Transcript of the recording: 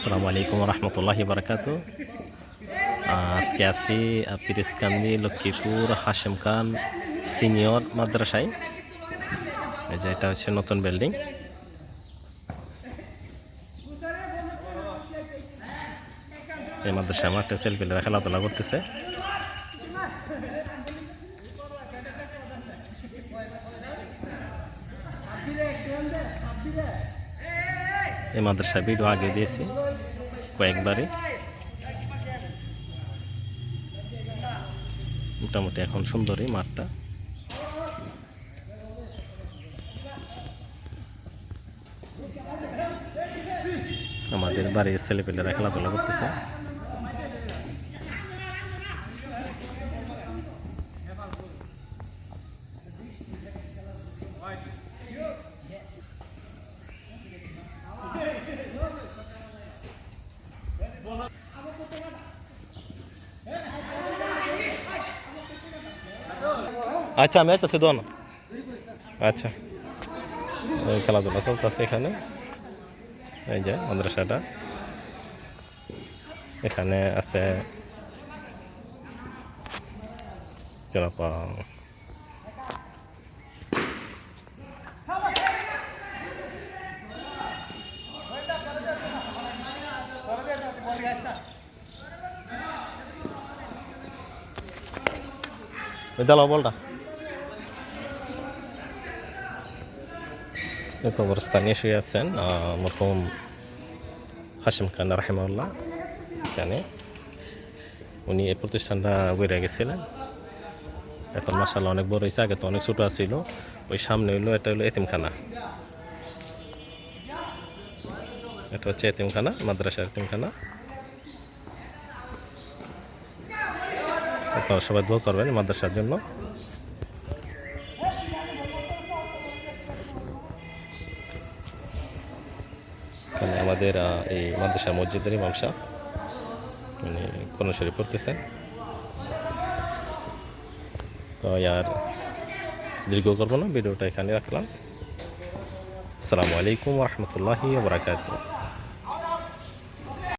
আসসালামু আলাইকুম রহমতুল্লাহি বারকাত আজকে আছি পিরিসকান্দি, লক্ষ্মীপুর, হাশেম খান সিনিয়র মাদ্রাসায়। যে এটা হচ্ছে নতুন বিল্ডিং। এই মাদ্রাসায় মাঠে সেলফিলেরা খেলাধুলা করতেছে। এই মাদ্রাসা ভিডিও আগে দিয়েছি কয়েকবারে মোটামুটি এখন সুন্দরই মাঠটা। আমাদের বাড়ির ছেলেপেলেরা খেলাধুলা করতেছে। আচ্ছা আমি আইতেছি দোন আচ্ছা। খেলাধুলা চলতেছে এখানে। এই যে মাদ্রাসাটা। এখানে আছে যেরকম দাও বলটা কবরস্থানে শুয়ে আছেন মরহুম হাসিম খান রাহেমাল্লাহ এখানে উনি এই প্রতিষ্ঠানটা বেড়ে গেছিলেন এখন মাসাল্লাহ অনেক বড় হয়েছে আগে তো অনেক ছোটো ছিল ওই সামনে হইল এটা হলো এতিমখানা এটা হচ্ছে এতিমখানা মাদ্রাসার এতিমখানা আপনারা সবাই দোয়া করবেন মাদ্রাসার জন্য। আমাদের এই মাদ্রাসা মসজিদের ইমাম সাহেব, উনি কোরআন শরীফ পড়তেছেন। তো আর দীর্ঘ করব না, ভিডিওটা এখানে রাখলাম। আসসালামু আলাইকুম রহমতুল্লাহি বারাকাতুহ।